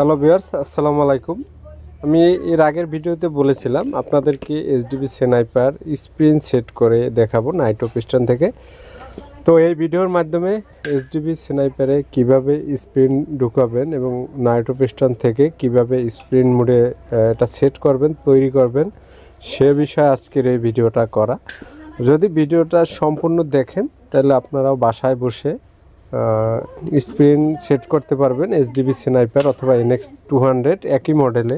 Hello বিয়ার্স আসসালামু আলাইকুম। আমি এর আগের ভিডিওতে বলেছিলাম আপনাদেরকে এইচডিবি সেনাইপার স্ক্রিন সেট করে দেখাবো নাইট্রো পিস্টন থেকে। তো এই ভিডিওর মাধ্যমে এইচডিবি সেনাইপারে কীভাবে স্ক্রিন ঢুকাবেন এবং নাইট্রো পিস্টন থেকে কীভাবে স্ক্রিন মোডে এটা সেট করবেন, তৈরি করবেন, সে বিষয়ে আজকের এই ভিডিওটা করা। যদি ভিডিওটা সম্পূর্ণ দেখেন, তাহলে আপনারাও বাসায় বসে স্ক্রিন সেট করতে পারবেন এইচডিবি স্নাইপার অথবা এনএক্স টু হান্ড্রেড একই মডেলে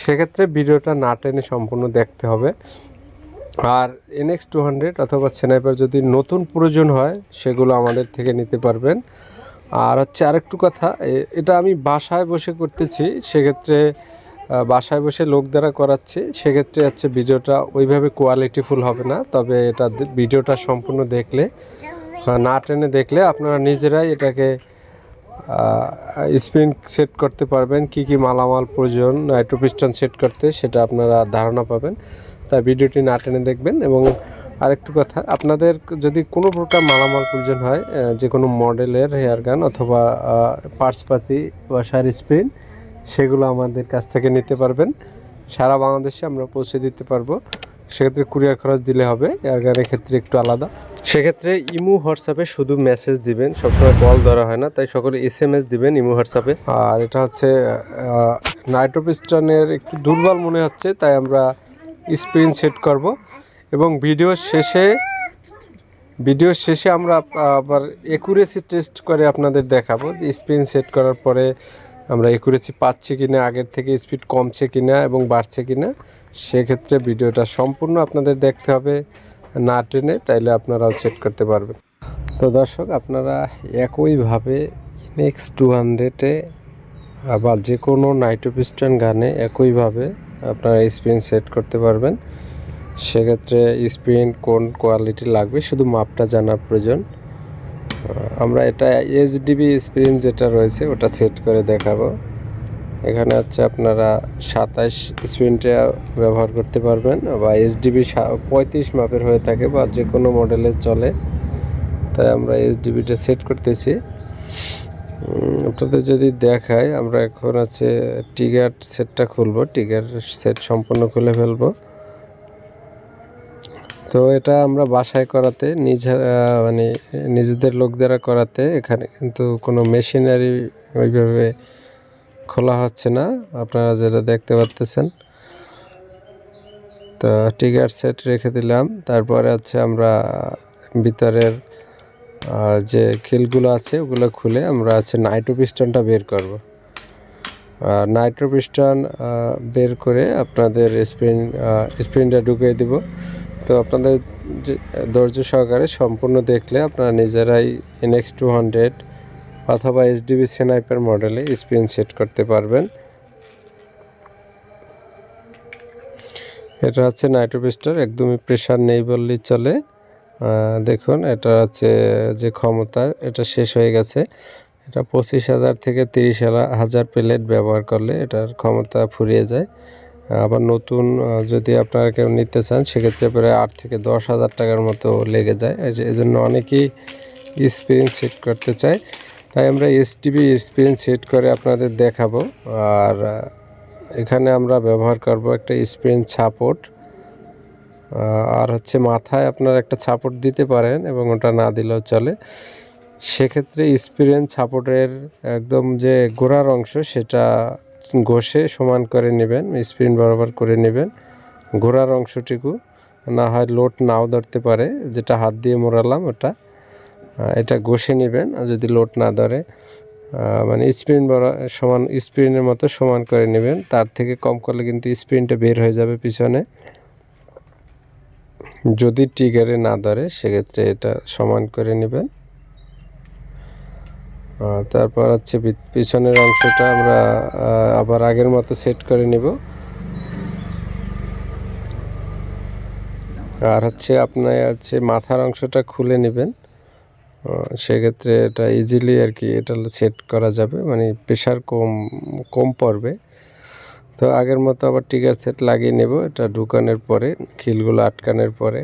সেক্ষেত্রে ভিডিওটা না টেনে সম্পূর্ণ দেখতে হবে। আর এনএক্স টু হান্ড্রেড অথবা স্নাইপার যদি নতুন প্রয়োজন হয়, সেগুলো আমাদের থেকে নিতে পারবেন। আর হচ্ছে আরেকটু কথা এটা আমি বাসায় বসে করতেছি, সেক্ষেত্রে বাসায় বসে লোক দ্বারা করাচ্ছি, সেক্ষেত্রে হচ্ছে ভিডিওটা ওইভাবে কোয়ালিটিফুল হবে না, তবে এটা ভিডিওটা সম্পূর্ণ দেখলে না টেনে দেখলে আপনারা নিজেরাই এটাকে স্পিন সেট করতে পারবেন, কি কি মালামাল প্রয়োজন, নাইট্রোপিস্টন সেট করতে, সেটা আপনারা ধারণা পাবেন। তাই ভিডিওটি না টেনে দেখবেন এবং আরেকটু কথা, আপনাদের যদি কোনো প্রকার মালামাল প্রয়োজন হয় যে কোনো মডেলের হেয়ার গান অথবা পার্টসপাতি ওয়াশার স্পিন সেগুলো আমাদের কাছ থেকে নিতে পারবেন। সারা বাংলাদেশে আমরা পৌঁছে দিতে পারব। সেক্ষেত্রে কুরিয়ার খরচ দিলে হবে এয়ার গানের ক্ষেত্রে একটু আলাদা। সেক্ষেত্রে ইমু হোয়াটসঅ্যাপে শুধু মেসেজ দিবেন, সবসময় কল ধরা হয় না, তাই সকলে এস এম এস দিবেন ইমু হোয়াটসঅ্যাপে আর এটা হচ্ছে নাইট্রোপিস্টনের একটু দুর্বল মনে হচ্ছে, তাই আমরা স্ক্রিন সেট করব। এবং ভিডিও শেষে ভিডিও শেষে আমরা আবার একুরেসি টেস্ট করে আপনাদের দেখাবো যে স্ক্রিন সেট করার পরে আমরা একুরেসি পাচ্ছি কি না আগের থেকে স্পিড কমছে কিনা এবং বাড়ছে কিনা। সেক্ষেত্রে ভিডিওটা সম্পূর্ণ আপনাদের দেখতে হবে। না টেনে তাইলে আপনারাও চেক করতে পারবেন। তো দর্শক, আপনারা একইভাবে ইনেক্স টু হান্ড্রেডে আবার যে কোনো নাইট্রোপিস্টন গানে একইভাবে আপনারা স্পিন সেট করতে পারবেন। সেক্ষেত্রে স্পিন কোন কোয়ালিটি লাগবে শুধু মাপটা জানার প্রয়োজন। আমরা এটা এইচডিবি স্প্রিন যেটা রয়েছে ওটা সেট করে দেখাবো। এখানে হচ্ছে আপনারা সাতাশ স্প্রিনটা ব্যবহার করতে পারবেন বা এইচডিবি পঁয়ত্রিশ মাপের হয়ে থাকে বা যে কোনো মডেলের চলে। তাই আমরা এইচডিবিটা সেট করতেছি। আপনাদের যদি দেখায়, আমরা এখন আছে টিগার সেটটা খুলবো। টিগার সেট সম্পূর্ণ খুলে ফেলব। তো এটা আমরা বাসায় করাতে, নিজ মানে নিজেদের লোক দ্বারা করাতে, এখানে কিন্তু কোনো মেশিনারি ওইভাবে খোলা হচ্ছে না, আপনারা যেটা দেখতে পাচ্তেছেন। তো টিগার সেট রেখে দিলাম, তারপরে হচ্ছে আমরা ভিতরের যে খিলগুলো আছে ওগুলো খুলে আমরা আছে নাইট্রো পিস্টনটা বের করব। নাইট্রো পিস্টন বের করে আপনাদের স্প্রিন স্প্রিনটা ঢুকিয়ে দিব। তো আপনাদের ধৈর্য সহকারে সম্পূর্ণ দেখলে আপনারা নিজেরাই এনএক্স টু হান্ড্রেড অথবা এইচডিবি সেনাইপার মডেলে স্পিন সেট করতে পারবেন। এটা হচ্ছে নাইট্রোপিস্টার একদমই প্রেশার নেই বললেই চলে। দেখুন, এটা হচ্ছে যে ক্ষমতা, এটা শেষ হয়ে গেছে। এটা পঁচিশ হাজার থেকে তিরিশ হাজার প্লেট ব্যবহার করলে এটার ক্ষমতা ফুরিয়ে যায়। আবার নতুন যদি আপনারা কেউ নিতে চান, সেক্ষেত্রে প্রায় আট থেকে দশ হাজার টাকার মতো লেগে যায়। এই যে- এজন্য অনেকেই স্ক্রিন সেট করতে চায়। তাই আমরা এসটিভি স্ক্রিন সেট করে আপনাদের দেখাবো। আর এখানে আমরা ব্যবহার করব একটা স্ক্রিন সাপোর্ট আর হচ্ছে মাথায় আপনার একটা সাপোর্ট দিতে পারেন এবং ওটা না দিলেও চলে। সেক্ষেত্রে স্পিরিয়েন্স সাপোর্টের একদম যে গোড়ার অংশ সেটা ঘষে সমান করে নেবেন স্প্রিন বরাবর করে নেবেন গোড়ার অংশটুকু। না হয় লোড নাও ধরতে পারে, যেটা হাত দিয়ে মোড়ালাম ওটা। এটা ঘষে নেবেন যদি লোড না ধরে মানে স্প্রিন বড়, সমান স্প্রিনের মতো সমান করে নেবেন। তার থেকে কম করলে কিন্তু স্প্রিনটা বের হয়ে যাবে পিছনে। যদি টিগারে না ধরে, সেক্ষেত্রে এটা সমান করে নেবেন। তারপর হচ্ছে পিছনের অংশটা আমরা আবার আগের মতো সেট করে নিব। আর হচ্ছে আপনার হচ্ছে মাথার অংশটা খুলে নেবেন। সেক্ষেত্রে এটা ইজিলি আর কি এটা সেট করা যাবে। মানে প্রেশার কম কম পড়বে। তো আগের মতো আবার টিগার সেট লাগিয়ে নেব। এটা ঢুকানোর পরে, খিলগুলো আটকানোর পরে।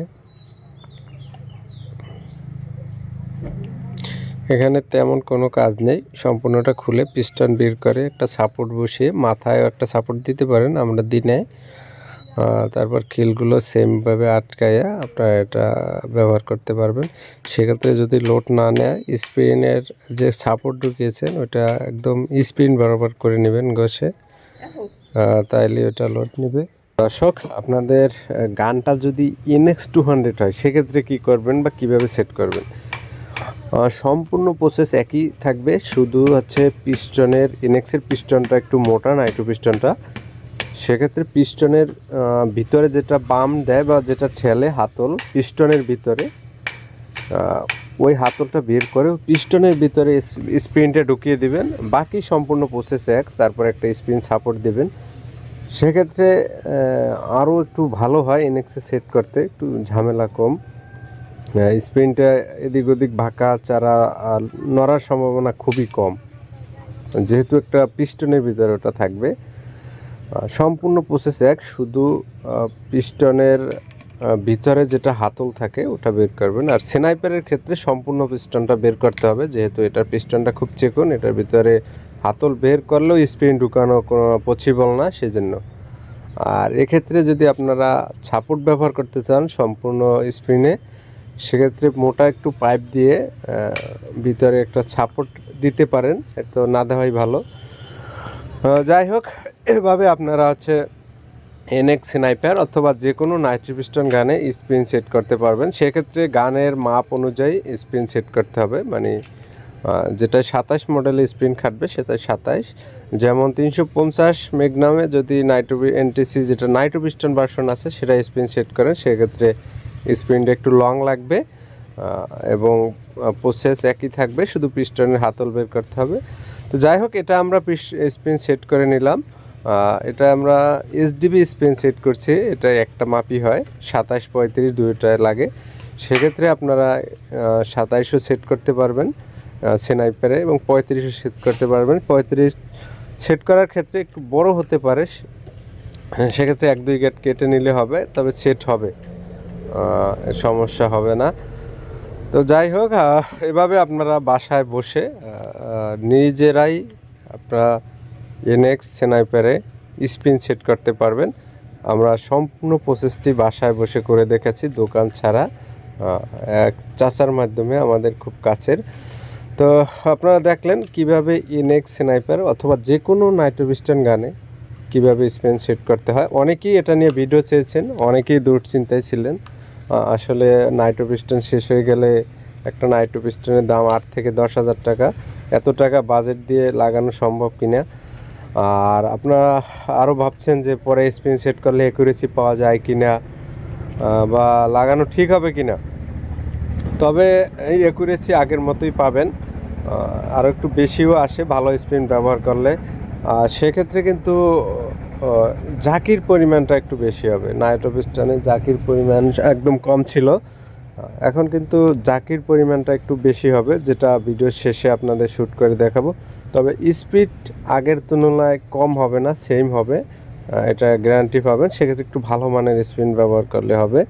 এখানে তেমন কোনো কাজ নেই। সম্পূর্ণটা খুলে পিস্টন বের করে একটা সাপোর্ট বসিয়ে মাথায় একটা সাপোর্ট দিতে পারেন। আমরা দিনে তারপর খিলগুলো সেমভাবে আটকাইয়া আপনারা এটা ব্যবহার করতে পারবেন। সেক্ষেত্রে যদি লোড না নেয় স্প্রিনের যে সাপোর্ট ঢুকিয়েছেন ওটা একদম স্প্রিন বরাবর করে নেবেন ঘষে তাইলে ওটা লোড নেবে। দর্শক, আপনাদের গানটা যদি ইনএক্স টু হান্ড্রেড হয়, সেক্ষেত্রে কী করবেন বা কীভাবে সেট করবেন? সম্পূর্ণ প্রসেস একই থাকবে। শুধু হচ্ছে পিস্টনের ইনেক্সের পিস্টনটা একটু মোটা নাইট্রো পিস্টনটা সেক্ষেত্রে পিস্টনের ভিতরে যেটা বাম দেয় বা যেটা ঠেলে হাতল, পিস্টনের ভিতরে ওই হাতলটা বের করে পিস্টনের ভিতরে স্প্রিনটা ঢুকিয়ে দিবেন। বাকি সম্পূর্ণ প্রসেস এক, তারপর একটা স্প্রিন সাপোর্ট দিবেন। সেক্ষেত্রে আরও একটু ভালো হয় এনএক্সে সেট করতে, একটু ঝামেলা কম। স্প্রিনটা এদিক ওদিক ভাকা, চারা নড়ার সম্ভাবনা খুবই কম। যেহেতু একটা পিস্টনের ভিতরে ওটা থাকবে। সম্পূর্ণ প্রসেস এক, শুধু পিস্টনের ভিতরে যেটা হাতল থাকে ওটা বের করবেন। আর সেনাইপারের ক্ষেত্রে সম্পূর্ণ পিস্টনটা বের করতে হবে, যেহেতু এটার পিস্টনটা খুব চিকন, এটার ভিতরে হাতল বের করলেও স্প্রিন ঢুকানো কোনো পসিবল না, সেজন্য। আর এক্ষেত্রে যদি আপনারা ছাপোর্ট ব্যবহার করতে চান সম্পূর্ণ স্প্রিনে সেক্ষেত্রে মোটা একটু পাইপ দিয়ে ভিতরে একটা ছাপোর্ট দিতে পারেন তো না দেওয়াই ভালো। যাই হোক এভাবে আপনারা হচ্ছে এনএক্স স্নাইপার অথবা যে কোনো নাইট্রি পিস্টন গানে স্পিন সেট করতে পারবেন। সেক্ষেত্রে গানের মাপ অনুযায়ী স্পিন সেট করতে হবে। মানে যেটা সাতাশ মডেলে স্পিন খাটবে সেটা সাতাশ। যেমন তিনশো পঞ্চাশ মেগনামে যদি নাইট্রো এনটিসি যেটা নাইট্রো পিস্টন ভার্সন আছে, সেটা স্পিন সেট করেন। সেক্ষেত্রে স্পিনটা একটু লং লাগবে এবং প্রসেস একই থাকবে। শুধু পিস্টনের হাতল বের করতে হবে। তো যাই হোক, এটা আমরা স্পিন সেট করে নিলাম। এটা আমরা এসডিবি স্পেন সেট করছি এটা একটা মাপি হয় সাতাশ পঁয়ত্রিশ দুইটায় লাগে। সেক্ষেত্রে আপনারা সাতাইশও সেট করতে পারবেন সেনাইপারে এবং পঁয়ত্রিশও সেট করতে পারবেন। পঁয়ত্রিশ সেট করার ক্ষেত্রে একটু বড় হতে পারে হ্যাঁ, সেক্ষেত্রে এক দুই গেট কেটে নিলে হবে তবে সেট হবে। সমস্যা হবে না। তো যাই হোক এভাবে আপনারা বাসায় বসে নিজেরাই আপনারা এনএক্স সেনাইপারে স্পিন সেট করতে পারবেন। আমরা সম্পূর্ণ প্রসেসটি বাসায় বসে করে দেখেছি দোকান ছাড়া এক চাচার মাধ্যমে আমাদের খুব কাছের। তো আপনারা দেখলেন কীভাবে ইনেক্স স্নাইপার অথবা যে কোনো নাইট্রোবিস্টান গানে কীভাবে স্পেন সেট করতে হয়। অনেকেই এটা নিয়ে ভিডিও চেয়েছেন, অনেকেই দুশ্চিন্তায় ছিলেন। আসলে নাইট্রোপিস্টন শেষ হয়ে গেলে একটা নাইট্রোপিস্টনের দাম আট থেকে দশ হাজার টাকা। এত টাকা বাজেট দিয়ে লাগানো সম্ভব কিনা? আর আপনারা আরও ভাবছেন যে পরে স্পিন সেট করলে একুরেসি পাওয়া যায় কি না বা লাগানো ঠিক হবে কি না তবে এই একুরেসি আগের মতোই পাবেন। আরও একটু বেশিও আসে ভালো স্পিন ব্যবহার করলে। আর সেক্ষেত্রে কিন্তু জাকির পরিমাণটা একটু বেশি হবে। নাইট্রোপিস্টানে জাকির পরিমাণ একদম কম ছিল। এখন কিন্তু জাকির পরিমাণটা একটু বেশি হবে, যেটা ভিডিওর শেষে আপনাদের শ্যুট করে দেখাবো। তবে স্পিড আগের তুলনায় কম হবে না সেম হবে। এটা গ্যারান্টি পাবেন। সেক্ষেত্রে একটু ভালো মানের স্পিন ব্যবহার করলে হবে।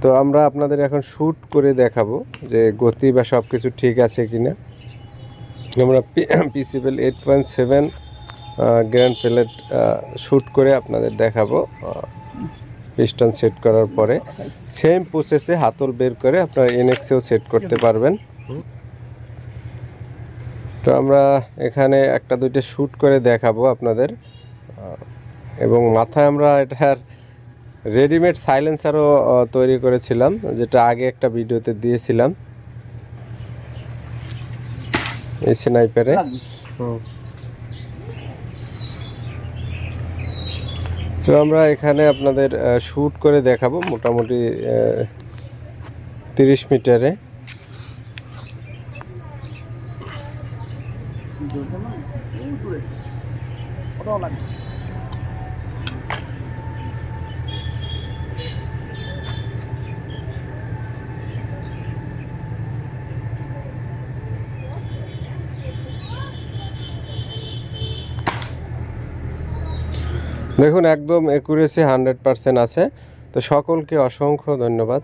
তো আমরা আপনাদের এখন শ্যুট করে দেখাবো যে গতি বা সব কিছু ঠিক আছে কি না আমরা পিসিবেল eight point seven grand plate shoot করে আপনাদের দেখাবো। পিস্টন সেট করার পরে। সেম প্রসেসে হাতল বের করে আপনারা এনএক্সেও সেট করতে পারবেন। তো আমরা এখানে একটা দুইটা শ্যুট করে দেখাবো আপনাদের। এবং মাথায় আমরা এটার রেডিমেড সাইলেন্সারও তৈরি করেছিলাম, যেটা আগে একটা ভিডিওতে দিয়েছিলাম। এই স্নাইপারে। তো আমরা এখানে আপনাদের শ্যুট করে দেখাবো মোটামুটি তিরিশ মিটারে। দেখুন একদম একুরেসি হান্ড্রেড পারসেন্ট আছে। তো সকলকে অসংখ্য ধন্যবাদ।